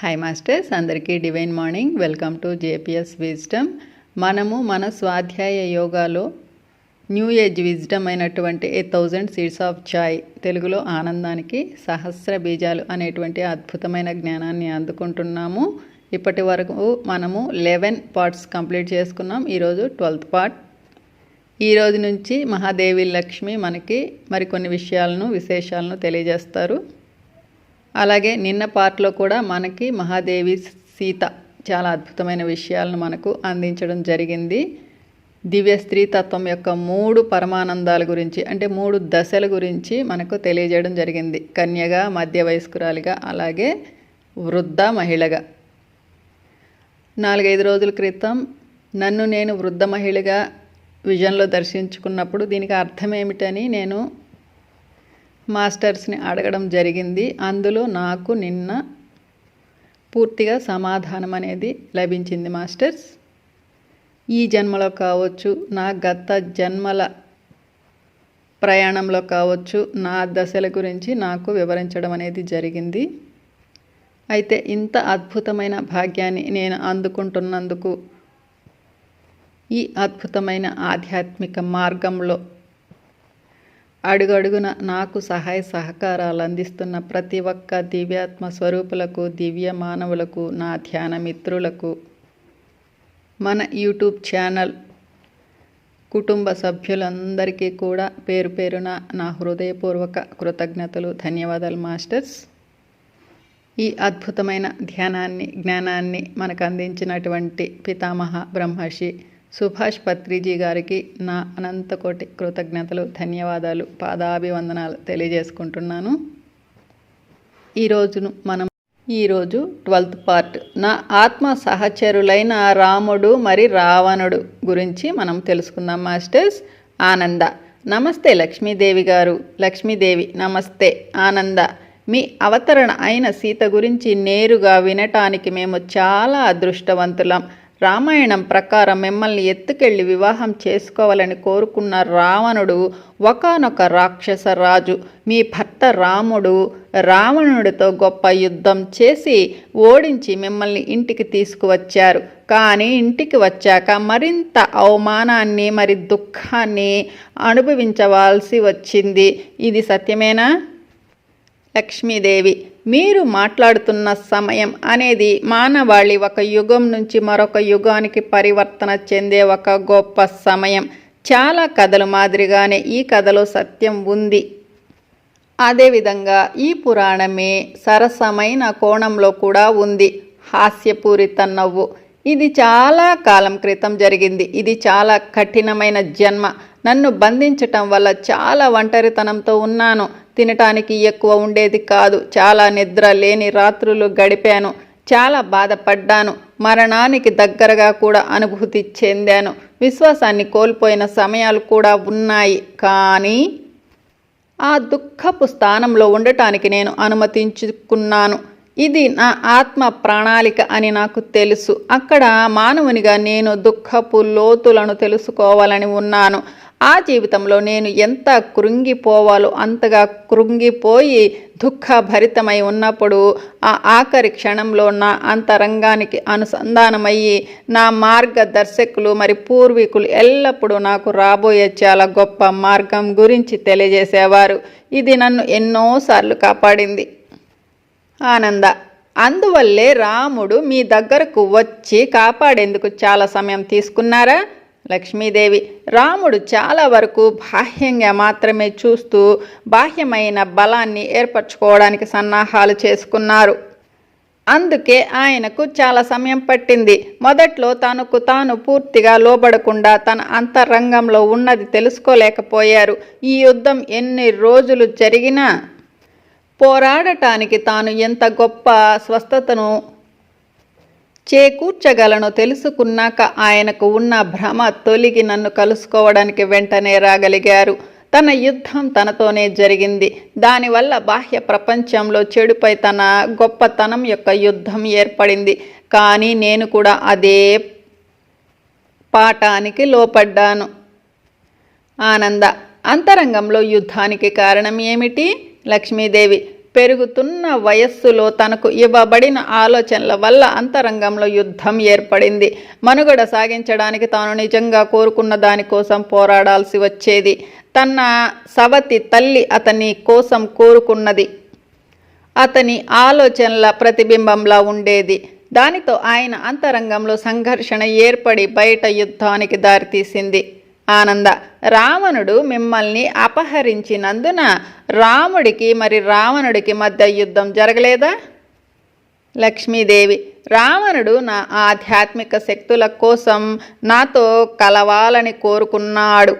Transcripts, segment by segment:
Hi masters అందరికీ divine morning welcome to JPS wisdom మనము మన స్వాధ్యాయ యోగాలో న్యూ ఏజ్ విజ్డమ్ అయినటువంటి ఏ థౌజండ్ సీడ్స్ ఆఫ్ చాయ్ తెలుగులో ఆనందానికి సహస్ర బీజాలు అనేటువంటి అద్భుతమైన జ్ఞానాన్ని అందుకుంటున్నాము. ఇప్పటి వరకు మనము లెవెన్ పార్ట్స్ కంప్లీట్ చేసుకున్నాం. ఈరోజు ట్వెల్త్ పార్ట్ ఈ రోజు నుంచి మహాదేవి లక్ష్మి మనకి మరికొన్ని విషయాలను విశేషాలను తెలియజేస్తారు. అలాగే నిన్న పార్ట్లో కూడా మనకి మహాదేవి సీత చాలా అద్భుతమైన విషయాలను మనకు అందించడం జరిగింది. దివ్య స్త్రీ తత్వం యొక్క మూడు పరమానందాల గురించి అంటే మూడు దశల గురించి మనకు తెలియజేయడం జరిగింది. కన్యగా మధ్య వయస్కురాలిగా అలాగే వృద్ధ మహిళగా. నాలుగైదు రోజుల క్రితం నన్ను నేను వృద్ధ మహిళగా విజన్లో దర్శించుకున్నప్పుడు దీనికి అర్థం ఏమిటని నేను మాస్టర్స్ని అడగడం జరిగింది. అందులో నాకు నిన్న పూర్తిగా సమాధానం అనేది లభించింది మాస్టర్స్. ఈ జన్మలో కావచ్చు నా గత జన్మల ప్రయాణంలో కావచ్చు నా దశల గురించి నాకు వివరించడం అనేది జరిగింది. అయితే ఇంత అద్భుతమైన భాగ్యాన్ని నేను అందుకుంటున్నందుకు ఈ అద్భుతమైన ఆధ్యాత్మిక మార్గంలో అడుగడుగున నాకు సహాయ సహకారాలు అందిస్తున్న ప్రతి ఒక్క దివ్యాత్మ స్వరూపులకు దివ్య మానవులకు నా ధ్యాన మిత్రులకు మన యూట్యూబ్ ఛానల్ కుటుంబ సభ్యులందరికీ కూడా పేరు పేరున నా హృదయపూర్వక కృతజ్ఞతలు ధన్యవాదాలు మాస్టర్స్. ఈ అద్భుతమైన ధ్యానాన్ని జ్ఞానాన్ని మనకు అందించినటువంటి పితామహ బ్రహ్మర్షి సుభాష్ పత్రిజీ గారికి నా అనంతకోటి కృతజ్ఞతలు ధన్యవాదాలు పాదాభివందనాలు తెలియజేసుకుంటున్నాను. ఈరోజును మనం ఈరోజు ట్వెల్త్ పార్ట్. నా ఆత్మ సహచరులైన రాముడు మరి రావణుడు గురించి మనం తెలుసుకుందాం మాస్టర్స్. ఆనంద. నమస్తే లక్ష్మీదేవి గారు. లక్ష్మీదేవి నమస్తే. ఆనంద. మీ అవతరణ అయిన సీత గురించి నేరుగా వినటానికి మేము చాలా అదృష్టవంతులం. రామాయణం ప్రకారం మిమ్మల్ని ఎత్తుకెళ్ళి వివాహం చేసుకోవాలని కోరుకున్న రావణుడు ఒకనొక రాక్షస రాజు. మీ భర్త రాముడు రావణుడితో గొప్ప యుద్ధం చేసి ఓడించి మిమ్మల్ని ఇంటికి తీసుకువచ్చారు. కానీ ఇంటికి వచ్చాక మరింత అవమానాన్ని మరి దుఃఖాన్ని అనుభవించవలసి వచ్చింది. ఇది సత్యమేనా? లక్ష్మీదేవి మీరు మాట్లాడుతున్న సమయం అనేది మానవాళి ఒక యుగం నుంచి మరొక యుగానికి పరివర్తన చెందే ఒక గొప్ప సమయం. చాలా కథలు మాదిరిగానే ఈ కథలో సత్యం ఉంది. అదేవిధంగా ఈ పురాణమే సరసమైన కోణంలో కూడా ఉంది. హాస్యపూరిత నవ్వు. ఇది చాలా కాలం క్రితం జరిగింది. ఇది చాలా కఠినమైన జన్మ. నన్ను బంధించటం వల్ల చాలా ఒంటరితనంతో ఉన్నాను. తినటానికి ఎక్కువ ఉండేది కాదు. చాలా నిద్ర లేని రాత్రులు గడిపాను. చాలా బాధపడ్డాను. మరణానికి దగ్గరగా కూడా అనుభూతి చెందాను. విశ్వాసాన్ని కోల్పోయిన సమయాలు కూడా ఉన్నాయి. కానీ ఆ దుఃఖపు స్థానంలో ఉండటానికి నేను అనుమతించుకున్నాను. ఇది నా ఆత్మ ప్రణాళిక అని నాకు తెలుసు. అక్కడ మానవునిగా నేను దుఃఖపు లోతులను తెలుసుకోవాలని ఉన్నాను. ఆ జీవితంలో నేను ఎంత కృంగిపోవాలో అంతగా కృంగిపోయి దుఃఖభరితమై ఉన్నప్పుడు ఆ ఆఖరి క్షణంలో నా అంతరంగానికి అనుసంధానమయ్యి నా మార్గదర్శకులు మరి పూర్వీకులు ఎల్లప్పుడూ నాకు రాబోయే చాలా గొప్ప మార్గం గురించి తెలియజేసేవారు. ఇది నన్ను ఎన్నోసార్లు కాపాడింది. ఆనంద అందువల్లే రాముడు మీ దగ్గరకు వచ్చి కాపాడేందుకు చాలా సమయం తీసుకున్నారా? లక్ష్మీదేవి రాముడు చాలా వరకు బాహ్యంగా మాత్రమే చూస్తూ బాహ్యమైన బలాన్ని ఏర్పరచుకోవడానికి సన్నాహాలు చేసుకున్నారు. అందుకే ఆయనకు చాలా సమయం పట్టింది. మొదట్లో తనకు తాను పూర్తిగా లోబడకుండా తన అంతరంగంలో ఉన్నది తెలుసుకోలేకపోయారు. ఈ యుద్ధం ఎన్ని రోజులు జరిగినా పోరాడటానికి తాను ఎంత గొప్ప స్వస్థతను చేకూర్చగలను తెలుసుకున్నాక ఆయనకు ఉన్న భ్రమ తొలిగి నన్ను కలుసుకోవడానికి వెంటనే రాగలిగారు. తన యుద్ధం తనతోనే జరిగింది. దానివల్ల బాహ్య ప్రపంచంలో చెడుపై తన గొప్పతనం యొక్క యుద్ధం ఏర్పడింది. కానీ నేను కూడా అదే పాఠానికి లోపడ్డాను. ఆనంద అంతరంగంలో యుద్ధానికి కారణం ఏమిటి? లక్ష్మీదేవి పెరుగుతున్న వయస్సులో తనకు ఇవ్వబడిన ఆలోచనల వల్ల అంతరంగంలో యుద్ధం ఏర్పడింది. మనుగడ సాగించడానికి తాను నిజంగా కోరుకున్న దానికోసం పోరాడాల్సి వచ్చేది. తన సవతి తల్లి అతని కోసం కోరుకున్నది. అతని ఆలోచనల ప్రతిబింబంలా ఉండేది. దానితో ఆయన అంతరంగంలో సంఘర్షణ ఏర్పడి బయట యుద్ధానికి దారితీసింది. ఆనంద. రావణుడు మిమ్మల్ని అపహరించినందున రాముడికి మరి రావణుడికి మధ్య యుద్ధం జరగలేదా? లక్ష్మీదేవి. రావణుడు నా ఆధ్యాత్మిక శక్తుల కోసం నాతో కలవాలని కోరుకున్నాడు.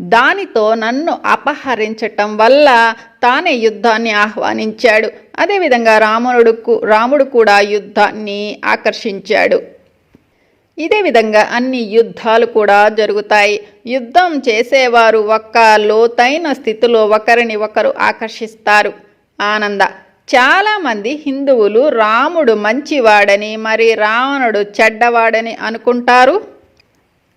దానితో నన్ను అపహరించటం వల్ల తానే యుద్ధాన్ని ఆహ్వానించాడు. అదేవిధంగా రాముడుకు రాముడు కూడా యుద్ధాన్ని ఆకర్షించాడు. ఇదే విధంగా అన్ని యుద్ధాలు కూడా జరుగుతాయి. యుద్ధం చేసేవారు ఒక్క లోతైన స్థితిలో ఒకరిని ఒకరు ఆకర్షిస్తారు. ఆనంద. చాలామంది హిందువులు రాముడు మంచివాడని మరి రావణుడు చెడ్డవాడని అనుకుంటారు?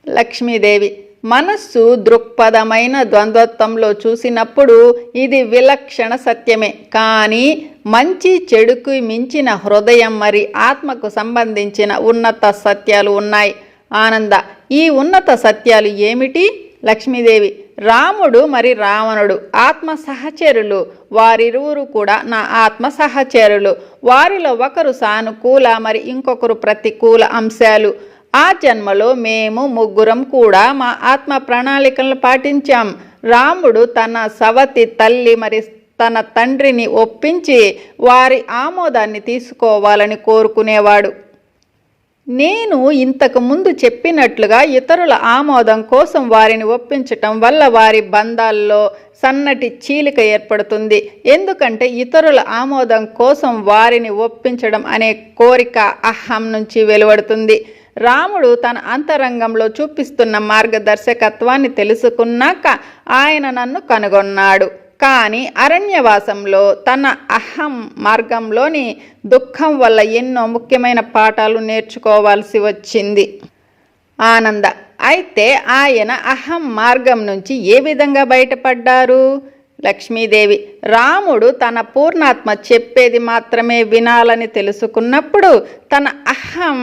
లక్ష్మీదేవి. మనస్సు దృక్పథమైన ద్వంద్వత్వంలో చూసినప్పుడు ఇది విలక్షణ సత్యమే. కానీ మంచి చెడుకు మించిన హృదయం మరి ఆత్మకు సంబంధించిన ఉన్నత సత్యాలు ఉన్నాయి. ఆనంద ఈ ఉన్నత సత్యాలు ఏమిటి? లక్ష్మీదేవి రాముడు మరి రావణుడు ఆత్మ సహచరులు. వారిరువురు కూడా నా ఆత్మ సహచరులు. వారిలో ఒకరు సానుకూల మరి ఇంకొకరు ప్రతికూల అంశాలు. ఆ జన్మలో మేము ముగ్గురం కూడా మా ఆత్మ ప్రణాళికలను పాటించాం. రాముడు తన సవతి తల్లి మరి తన తండ్రిని ఒప్పించి వారి ఆమోదాన్ని తీసుకోవాలని కోరుకునేవాడు. నేను ఇంతకు ముందు చెప్పినట్లుగా ఇతరుల ఆమోదం కోసం వారిని ఒప్పించటం వల్ల వారి బంధాల్లో సన్నటి చీలిక ఏర్పడుతుంది. ఎందుకంటే ఇతరుల ఆమోదం కోసం వారిని ఒప్పించడం అనే కోరిక అహం నుంచి వెలువడుతుంది. రాముడు తన అంతరంగంలో చూపిస్తున్న మార్గదర్శకత్వాన్ని తెలుసుకున్నాక ఆయన నన్ను కనుగొన్నాడు. కానీ అరణ్యవాసంలో తన అహం మార్గంలోని దుఃఖం వల్ల ఎన్నో ముఖ్యమైన పాఠాలు నేర్చుకోవాల్సి వచ్చింది. ఆనంద అయితే ఆయన అహం మార్గం నుంచి ఏ విధంగా బయటపడ్డారు? లక్ష్మీదేవి రాముడు తన పూర్ణాత్మ చెప్పేది మాత్రమే వినాలని తెలుసుకున్నప్పుడు తన అహం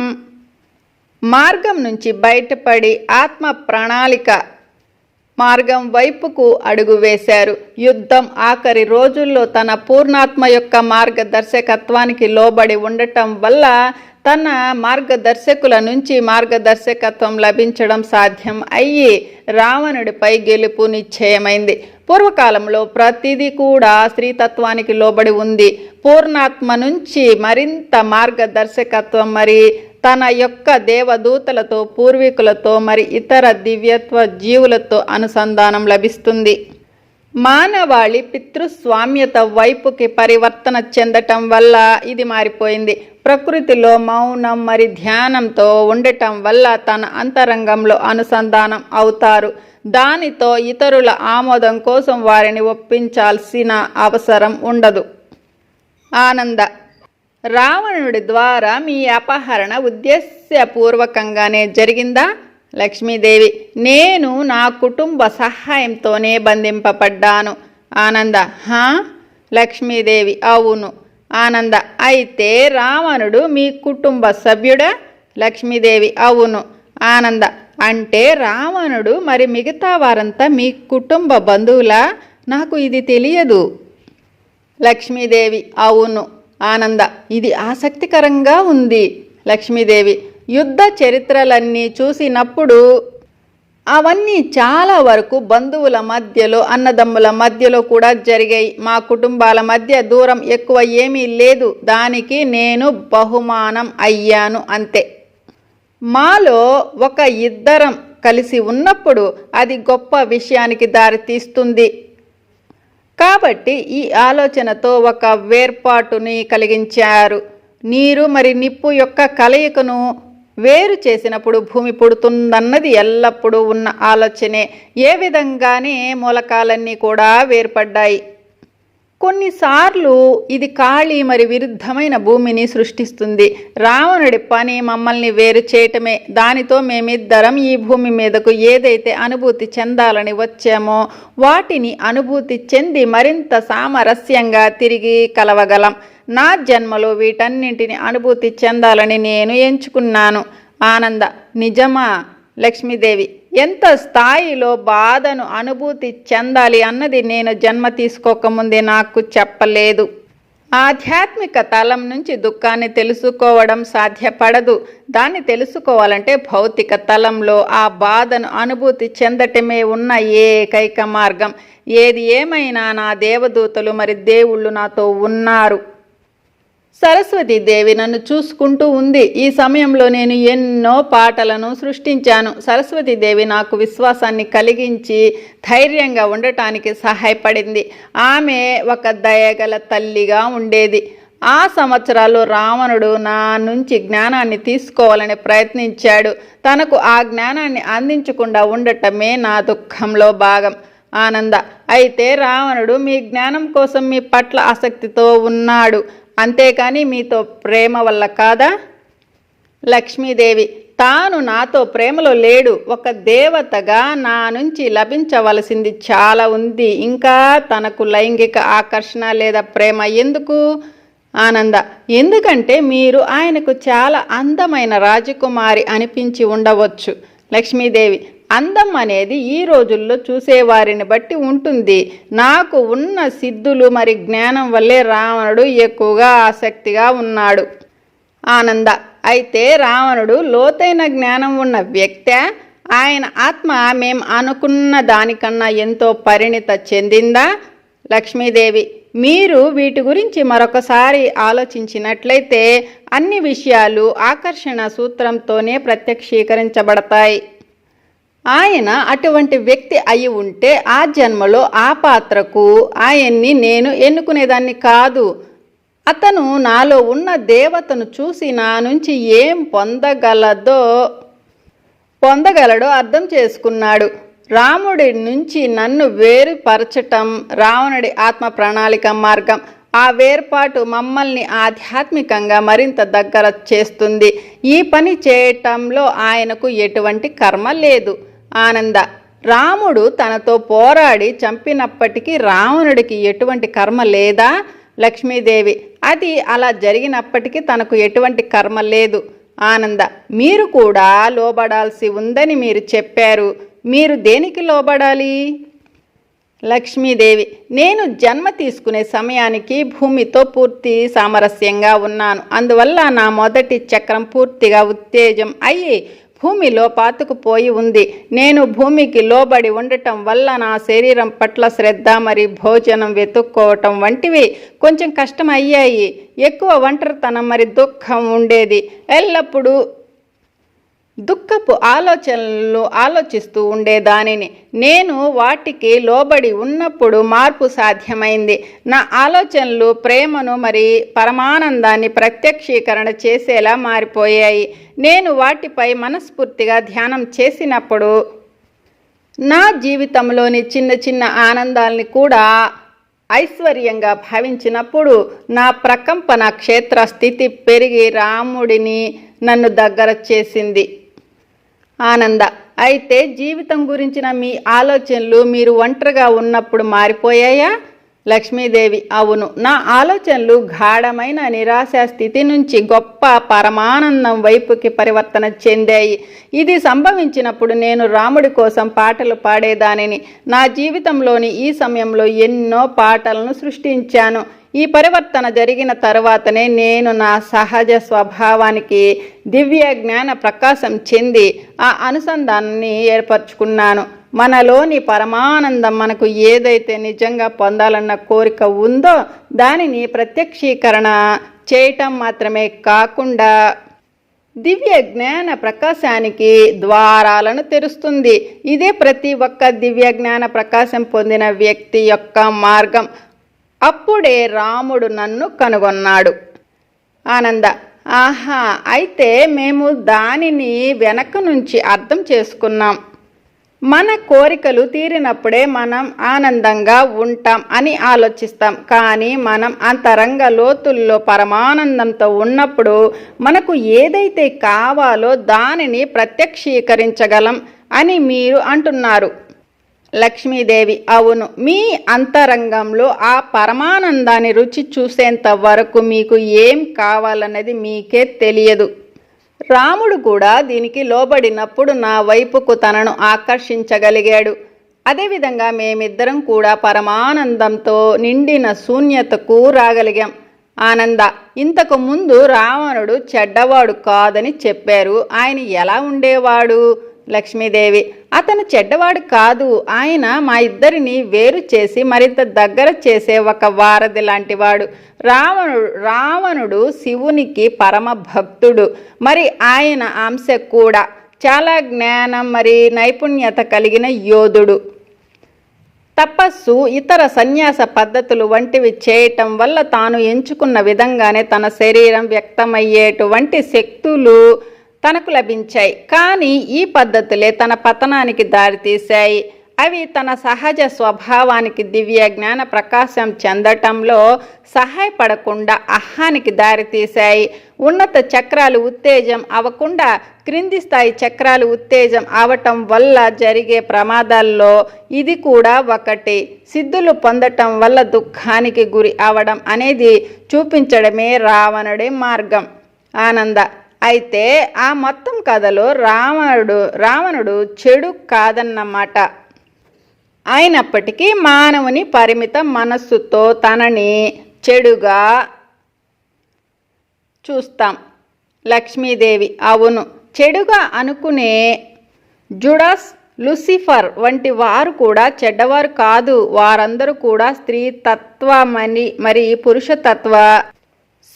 మార్గం నుంచి బయటపడి ఆత్మ ప్రణాళిక మార్గం వైపుకు అడుగు వేశారు. యుద్ధం ఆఖరి రోజుల్లో తన పూర్ణాత్మ యొక్క మార్గదర్శకత్వానికి లోబడి ఉండటం వల్ల తన మార్గదర్శకుల నుంచి మార్గదర్శకత్వం లభించడం సాధ్యం అయ్యి రావణుడిపై గెలుపు నిశ్చయమైంది. పూర్వకాలంలో ప్రతిదీ కూడా స్త్రీతత్వానికి లోబడి ఉంది. పూర్ణాత్మ నుంచి మరింత మార్గదర్శకత్వం మరి తన యొక్క దేవదూతలతో పూర్వీకులతో మరి ఇతర దివ్యత్వ జీవులతో అనుసంధానం లభిస్తుంది. మానవాళి పితృస్వామ్యత వైపుకి పరివర్తన చెందటం వల్ల ఇది మారిపోయింది. ప్రకృతిలో మౌనం మరి ధ్యానంతో ఉండటం వల్ల తన అంతరంగంలో అనుసంధానం అవుతారు. దానితో ఇతరుల ఆమోదం కోసం వారిని ఒప్పించాల్సిన అవసరం ఉండదు. ఆనంద రావణుడి ద్వారా మీ అపహరణ ఉద్దేశ్యపూర్వకంగానే జరిగిందా? లక్ష్మీదేవి నేను నా కుటుంబ సహాయంతోనే బంధింపబడ్డాను. ఆనంద హా? లక్ష్మీదేవి అవును. ఆనంద అయితే రావణుడు మీ కుటుంబ సభ్యుడా? లక్ష్మీదేవి అవును. ఆనంద అంటే రావణుడు మరి మిగతా వారంతా మీ కుటుంబ బంధువులా? నాకు ఇది తెలియదు. లక్ష్మీదేవి అవును. ఆనంద. ఇది ఆసక్తికరంగా ఉంది. లక్ష్మీదేవి యుద్ధ చరిత్రలన్నీ చూసినప్పుడు అవన్నీ చాలా వరకు బంధువుల మధ్యలో అన్నదమ్ముల మధ్యలో కూడా జరిగాయి. మా కుటుంబాల మధ్య దూరం ఎక్కువ ఏమీ లేదు. దానికి నేను బహుమానం అయ్యాను అంతే. మాలో ఒక ఇద్దరం కలిసి ఉన్నప్పుడు అది గొప్ప విషయానికి దారితీస్తుంది. కాబట్టి ఈ ఆలోచనతో ఒక వేర్పాటుని కలిగించారు. నీరు మరి నిప్పు యొక్క కలయికను వేరు చేసినప్పుడు భూమి పుడుతుందన్నది ఎల్లప్పుడూ ఉన్న ఆలోచనే. ఏ విధంగానే మూలకాలన్నీ కూడా వేర్పడ్డాయి. కొన్నిసార్లు ఇది ఖాళీ మరి విరుద్ధమైన భూమిని సృష్టిస్తుంది. రావణుడి పని మమ్మల్ని వేరు చేయటమే. దానితో మేమిద్దరం ఈ భూమి మీదకు ఏదైతే అనుభూతి చెందాలని వచ్చామో వాటిని అనుభూతి చెంది మరింత సామరస్యంగా తిరిగి కలవగలం. నా జన్మలో వీటన్నింటిని అనుభూతి చెందాలని నేను ఎంచుకున్నాను. ఆనంద నిజమా లక్ష్మీదేవి? ఎంత స్థాయిలో బాధను అనుభూతి చెందాలి అన్నది నేను జన్మ తీసుకోకముందే నాకు చెప్పలేదు. ఆధ్యాత్మిక తలం నుంచి దుఃఖాన్ని తెలుసుకోవడం సాధ్యపడదు. దాన్ని తెలుసుకోవాలంటే భౌతిక తలంలో ఆ బాధను అనుభూతి చెందటమే ఉన్న ఏకైక మార్గం. ఏది ఏమైనా నా దేవదూతలు మరి దేవుళ్ళు నాతో ఉన్నారు. సరస్వతి దేవి నన్ను చూసుకుంటూ ఉంది. ఈ సమయంలో నేను ఎన్నో పాటలను సృష్టించాను. సరస్వతి దేవి నాకు విశ్వాసాన్ని కలిగించి ధైర్యంగా ఉండటానికి సహాయపడింది. ఆమె ఒక దయగల తల్లిగా ఉండేది. ఆ సంవత్సరాల్లో రావణుడు నా నుంచి జ్ఞానాన్ని తీసుకోవాలని ప్రయత్నించాడు. తనకు ఆ జ్ఞానాన్ని అందించకుండా ఉండటమే నా దుఃఖంలో భాగం. ఆనంద అయితే రావణుడు మీ జ్ఞానం కోసం మీ పట్ల ఆసక్తితో ఉన్నాడు. అంతేకాని మీతో ప్రేమ వల్ల కాదా? లక్ష్మీదేవి తాను నాతో ప్రేమలో లేడు. ఒక దేవతగా నా నుంచి లభించవలసింది చాలా ఉంది. ఇంకా తనకు లైంగిక ఆకర్షణ లేదా ప్రేమ ఎందుకు? ఆనంద ఎందుకంటే మీరు ఆయనకు చాలా అందమైన రాజకుమారి అనిపించి ఉండవచ్చు. లక్ష్మీదేవి అందం అనేది ఈ రోజుల్లో చూసేవారిని బట్టి ఉంటుంది. నాకు ఉన్న సిద్ధులు మరి జ్ఞానం వల్లే రావణుడు ఎక్కువగా ఆసక్తిగా ఉన్నాడు. ఆనంద. అయితే రావణుడు లోతైన జ్ఞానం ఉన్న వ్యక్తి. ఆయన ఆత్మ మేం అనుకున్న దానికన్నా ఎంతో పరిణిత చెందిందా? లక్ష్మీదేవి. మీరు వీటి గురించి మరొకసారి ఆలోచించినట్లయితే అన్ని విషయాలు ఆకర్షణ సూత్రంతోనే ప్రత్యక్షీకరించబడతాయి. ఆయన అటువంటి వ్యక్తి అయి ఉంటే ఆ జన్మలో ఆ పాత్రకు ఆయన్ని నేను ఎన్నుకునేదాన్ని కాదు. అతను నాలో ఉన్న దేవతను చూసి నా నుంచి ఏం పొందగలదో పొందగలడో అర్థం చేసుకున్నాడు. రాముడి నుంచి నన్ను వేరుపరచటం రావణుడి ఆత్మ ప్రణాళిక మార్గం. ఆ వేర్పాటు మమ్మల్ని ఆధ్యాత్మికంగా మరింత దగ్గర చేస్తుంది. ఈ పని చేయటంలో ఆయనకు ఎటువంటి కర్మ లేదు. ఆనంద. రాముడు తనతో పోరాడి చంపినప్పటికీ రావణుడికి ఎటువంటి కర్మ లేదా? లక్ష్మీదేవి అది అలా జరిగినప్పటికీ తనకు ఎటువంటి కర్మ లేదు. ఆనంద. మీరు కూడా లోబడాల్సి ఉందని మీరు చెప్పారు. మీరు దేనికి లోబడాలి? లక్ష్మీదేవి నేను జన్మ తీసుకునే సమయానికి భూమితో పూర్తి సామరస్యంగా ఉన్నాను. అందువల్ల నా మొదటి చక్రం పూర్తిగా ఉత్తేజం అయ్యి భూమిలో పాతుకుపోయి ఉంది. నేను భూమికి లోబడి ఉండటం వల్ల నా శరీరం పట్ల శ్రద్ధ మరి భోజనం వెతుక్కోవటం వంటివి కొంచెం కష్టం అయ్యాయి ఎక్కువ ఒంటరితనం మరి దుఃఖం ఉండేది. ఎల్లప్పుడూ దుఃఖపు ఆలోచనలు ఆలోచిస్తూ ఉండేదానిని. నేను వాటికి లోబడి ఉన్నప్పుడు మార్పు సాధ్యమైంది. నా ఆలోచనలు ప్రేమను మరి పరమానందాన్ని ప్రత్యక్షీకరణ చేసేలా మారిపోయాయి. నేను వాటిపై మనస్ఫూర్తిగా ధ్యానం చేసినప్పుడు నా జీవితంలోని చిన్న చిన్న ఆనందాల్ని కూడా ఐశ్వర్యంగా భావించినప్పుడు నా ప్రకంపన క్షేత్ర స్థితి పెరిగి రాముడిని నన్ను దగ్గర చేసింది. ఆనంద. అయితే జీవితం గురించిన మీ ఆలోచనలు మీరు ఒంటరిగా ఉన్నప్పుడు మారిపోయాయా? లక్ష్మీదేవి అవును. నా ఆలోచనలు గాఢమైన నిరాశ స్థితి నుంచి గొప్ప పరమానందం వైపుకి పరివర్తన చెందాయి. ఇది సంభవించినప్పుడు నేను రాముడి కోసం పాటలు పాడేదానిని. నా జీవితంలోని ఈ సమయంలో ఎన్నో పాటలను సృష్టించాను. ఈ పరివర్తన జరిగిన తర్వాతనే నేను నా సహజ స్వభావానికి దివ్య జ్ఞాన ప్రకాశం చెంది ఆ అనుసంధానాన్ని ఏర్పరచుకున్నాను. మనలోని పరమానందం మనకు ఏదైతే నిజంగా పొందాలన్న కోరిక ఉందో దానిని ప్రత్యక్షీకరణ చేయటం మాత్రమే కాకుండా దివ్య జ్ఞాన ప్రకాశానికి ద్వారాలను తెరుస్తుంది. ఇదే ప్రతి ఒక్క దివ్య జ్ఞాన ప్రకాశం పొందిన వ్యక్తి యొక్క మార్గం. అప్పుడే రాముడు నన్ను కనుగొన్నాడు. ఆనంద ఆహా అయితే మేము దానిని వెనక నుంచి అర్థం చేసుకున్నాం. మన కోరికలు తీరినప్పుడే మనం ఆనందంగా ఉంటాం అని ఆలోచిస్తాం. కానీ మనం అంతరంగ లోతుల్లో పరమానందంతో ఉన్నప్పుడు మనకు ఏదైతే కావాలో దానిని ప్రత్యక్షీకరించగలం అని మీరు అంటున్నారు. లక్ష్మీదేవి అవును మీ అంతరంగంలో ఆ పరమానందాన్ని రుచి చూసేంత వరకు మీకు ఏం కావాలన్నది మీకే తెలియదు. రాముడు కూడా దీనికి లోబడినప్పుడు నా వైపుకు తనను ఆకర్షించగలిగాడు. అదేవిధంగా మేమిద్దరం కూడా పరమానందంతో నిండిన శూన్యతకు రాగలిగాం. ఆనంద ఇంతకు ముందు రావణుడు చెడ్డవాడు కాదని చెప్పారు. ఆయన ఎలా ఉండేవాడు? లక్ష్మీదేవి అతను చెడ్డవాడు కాదు. ఆయన మా ఇద్దరిని వేరు చేసి మరింత దగ్గర చేసే ఒక వారధి లాంటివాడు. రావణుడు రావణుడు శివునికి పరమ భక్తుడు. మరి ఆయన అంశ కూడా చాలా జ్ఞానం మరి నైపుణ్యత కలిగిన యోధుడు. తపస్సు ఇతర సన్యాస పద్ధతులు వంటివి చేయటం వల్ల తాను ఎంచుకున్న విధంగానే తన శరీరం వ్యక్తమయ్యేటువంటి శక్తులు తనకు లభించాయి. కానీ ఈ పద్ధతులే తన పతనానికి దారితీశాయి అవి తన సహజ స్వభావానికి దివ్య జ్ఞాన ప్రకాశం చెందటంలో సహాయపడకుండా అహానికి దారితీశాయి ఉన్నత చక్రాలు ఉత్తేజం అవ్వకుండా క్రింది స్థాయి చక్రాలు ఉత్తేజం అవటం వల్ల జరిగే ప్రమాదాల్లో ఇది కూడా ఒకటి. సిద్ధులు పొందటం వల్ల దుఃఖానికి గురి అవడం అనేది చూపించడమే రావణుడి మార్గం. ఆనంద అయితే ఆ మొత్తం కథలో రావణుడు రావణుడు చెడు కాదన్నమాట. అయినప్పటికీ మానవుని పరిమిత మనస్సుతో తనని చెడుగా చూస్తాం. లక్ష్మీదేవి అవును. చెడుగా అనుకునే జుడాస్ లూసిఫర్ వంటి వారు కూడా చెడ్డవారు కాదు. వారందరూ కూడా స్త్రీ తత్వమని మరి పురుషతత్వ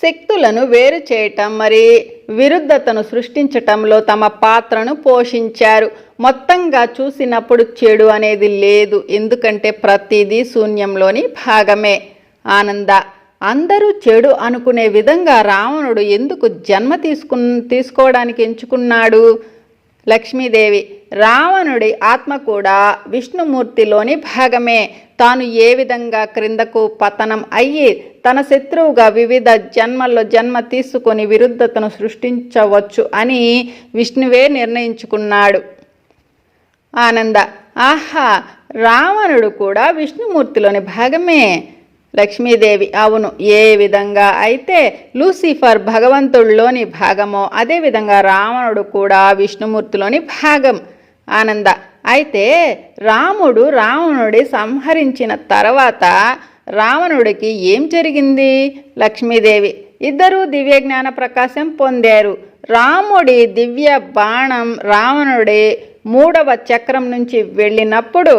శక్తులను వేరు చేయటం మరి విరుద్ధతను సృష్టించటంలో తమ పాత్రను పోషించారు. మొత్తంగా చూసినప్పుడు చెడు అనేది లేదు. ఎందుకంటే ప్రతిదీ శూన్యంలోని భాగమే. ఆనంద అందరూ చెడు అనుకునే విధంగా రావణుడు ఎందుకు జన్మ తీసుకు తీసుకోవడానికి ఎంచుకున్నాడు? లక్ష్మీదేవి రావణుడి ఆత్మ కూడా విష్ణుమూర్తిలోని భాగమే. తాను ఏ విధంగా క్రిందకు పతనం అయ్యి తన శత్రువుగా వివిధ జన్మల్లో జన్మ తీసుకొని విరుద్ధతను సృష్టించవచ్చు అని విష్ణువే నిర్ణయించుకున్నాడు. ఆనంద ఆహా రావణుడు కూడా విష్ణుమూర్తిలోని భాగమే. లక్ష్మీదేవి. అవును ఏ విధంగా అయితే లూసిఫర్ భగవంతుడిలోని భాగమో అదేవిధంగా రావణుడు కూడా విష్ణుమూర్తిలోని భాగం. ఆనంద. అయితే రాముడు రావణుడి సంహరించిన తర్వాత రావణుడికి ఏం జరిగింది? లక్ష్మీదేవి. ఇద్దరూ దివ్య జ్ఞాన ప్రకాశం పొందారు. రాముడి దివ్య బాణం రావణుడి మూడవ చక్రం నుంచి వెళ్ళినప్పుడు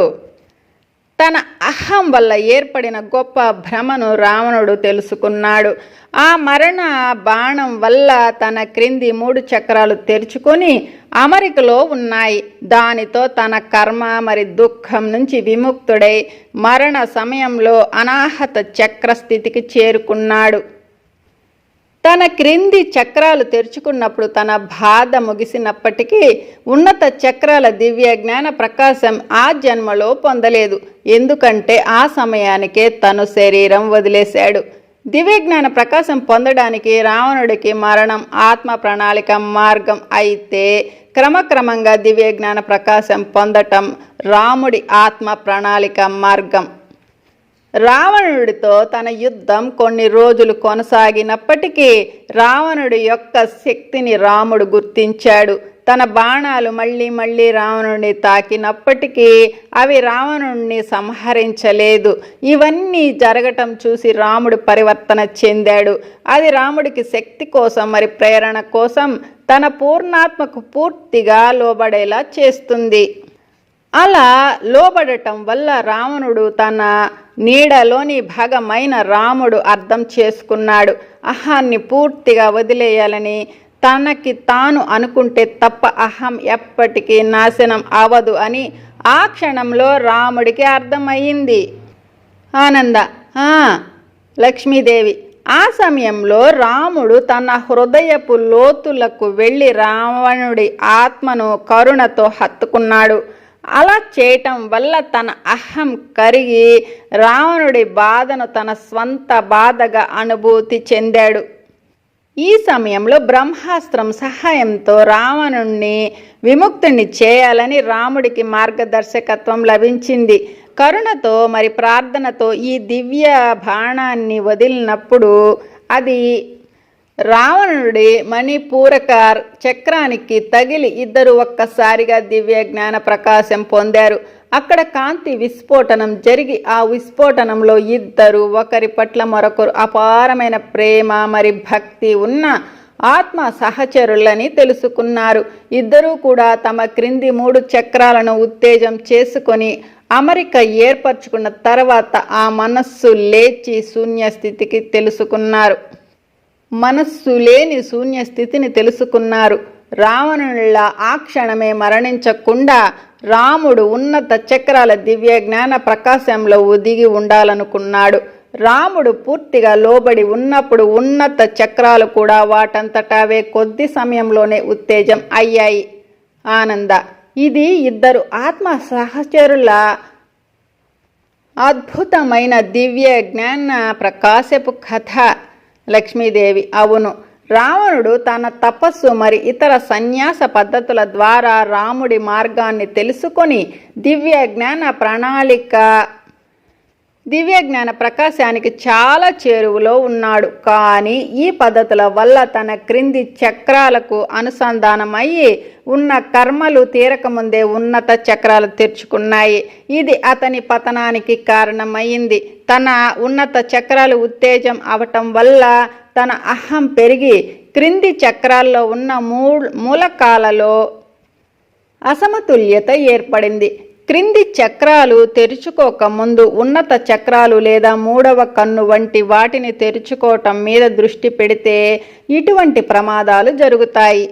తన అహం వల్ల ఏర్పడిన గొప్ప భ్రమను రావణుడు తెలుసుకున్నాడు. ఆ మరణ బాణం వల్ల తన క్రింది మూడు చక్రాలు తెరుచుకొని అమరికలో ఉన్నాయి. దానితో తన కర్మ మరి దుఃఖం నుంచి విముక్తుడై మరణ సమయంలో అనాహత చక్ర స్థితికి చేరుకున్నాడు. తన క్రింది చక్రాలు తెరుచుకున్నప్పుడు తన బాధ ముగిసినప్పటికీ ఉన్నత చక్రాల దివ్య జ్ఞాన ప్రకాశం ఆ జన్మలో పొందలేదు. ఎందుకంటే ఆ సమయానికే తను శరీరం వదిలేశాడు. దివ్యజ్ఞాన ప్రకాశం పొందడానికి రావణుడికి మరణం ఆత్మ ప్రణాళిక మార్గం అయితే క్రమక్రమంగా దివ్యజ్ఞాన ప్రకాశం పొందటం రాముడి ఆత్మ ప్రణాళిక మార్గం. రావణుడితో తన యుద్ధం కొన్ని రోజులు కొనసాగినప్పటికీ రావణుడి యొక్క శక్తిని రాముడు గుర్తించాడు. తన బాణాలు మళ్ళీ మళ్ళీ రావణుడిని తాకినప్పటికీ అవి రావణుణ్ణి సంహరించలేదు. ఇవన్నీ జరగటం చూసి రాముడు పరివర్తన చెందాడు. అది రాముడికి శక్తి కోసం మరి ప్రేరణ కోసం తన పూర్ణాత్మకు పూర్తిగా లోబడేలా చేస్తుంది. అలా లోబడటం వల్ల రావణుడు తన నీడలోని భాగమైన రాముడు అర్థం చేసుకున్నాడు. అహాన్ని పూర్తిగా వదిలేయాలని తనకి తాను అనుకుంటే తప్ప అహం ఎప్పటికీ నాశనం అవదు అని ఆ క్షణంలో రాముడికి అర్థమయ్యింది. ఆనంద లక్ష్మీదేవి ఆ సమయంలో రాముడు తన హృదయపు లోతులకు వెళ్ళి రావణుడి ఆత్మను కరుణతో హత్తుకున్నాడు. అలా చేయటం వల్ల తన అహం కరిగి రావణుడి బాధను తన స్వంత బాధగా అనుభూతి చెందాడు. ఈ సమయంలో బ్రహ్మాస్త్రం సహాయంతో రావణుణ్ణి విముక్తుణ్ణి చేయాలని రాముడికి మార్గదర్శకత్వం లభించింది. కరుణతో మరి ప్రార్థనతో ఈ దివ్య బాణాన్ని వదిలినప్పుడు అది రావణుడి మణిపూరకార్ చక్రానికి తగిలి ఇద్దరు ఒక్కసారిగా దివ్య జ్ఞాన ప్రకాశం పొందారు. అక్కడ కాంతి విస్ఫోటనం జరిగి ఆ విస్ఫోటనంలో ఇద్దరు ఒకరి పట్ల మరొకరు అపారమైన ప్రేమ మరి భక్తి ఉన్న ఆత్మ సహచరులని తెలుసుకున్నారు. ఇద్దరూ కూడా తమ క్రింది మూడు చక్రాలను ఉత్తేజం చేసుకొని అమరిక ఏర్పరచుకున్న తర్వాత ఆ మనస్సు లేచి శూన్య స్థితికి తెలుసుకున్నారు. మనస్సు లేని శూన్య స్థితిని తెలుసుకున్నారు. రావణుల ఆ క్షణమే మరణించకుండా రాముడు ఉన్నత చక్రాల దివ్య జ్ఞాన ప్రకాశంలో ఒదిగి ఉండాలనుకున్నాడు. రాముడు పూర్తిగా లోబడి ఉన్నప్పుడు ఉన్నత చక్రాలు కూడా వాటంతటావే కొద్ది సమయంలోనే ఉత్తేజం అయ్యాయి. ఆనంద ఇది ఇద్దరు ఆత్మ సహచరుల అద్భుతమైన దివ్య జ్ఞాన ప్రకాశపు కథ. లక్ష్మీదేవి. అవును రావణుడు తన తపస్సు మరి ఇతర సన్యాస పద్ధతుల ద్వారా రాముడి మార్గాన్ని తెలుసుకొని దివ్య జ్ఞాన ప్రణాళిక దివ్య జ్ఞాన ప్రకాశానికి చాలా చేరువలో ఉన్నాడు. కానీ ఈ పద్ధతుల వల్ల తన క్రింది చక్రాలకు అనుసంధానమయ్యి ఉన్న కర్మలు తీరకముందే ఉన్నత చక్రాలు తెరుచుకున్నాయి. ఇది అతని పతనానికి కారణమైంది. తన ఉన్నత చక్రాలు ఉత్తేజం అవటం వల్ల తన అహం పెరిగి క్రింది చక్రాల్లో ఉన్న మూ మూలకాలలో అసమతుల్యత ఏర్పడింది. క్రింది చక్రాలు తెరుచుకోక ముందు ఉన్నత చక్రాలు లేదా మూడవ కన్ను వంటి వాటిని తెరుచుకోవటం మీద దృష్టి పెడితే ఇటువంటి ప్రమాదాలు జరుగుతాయి.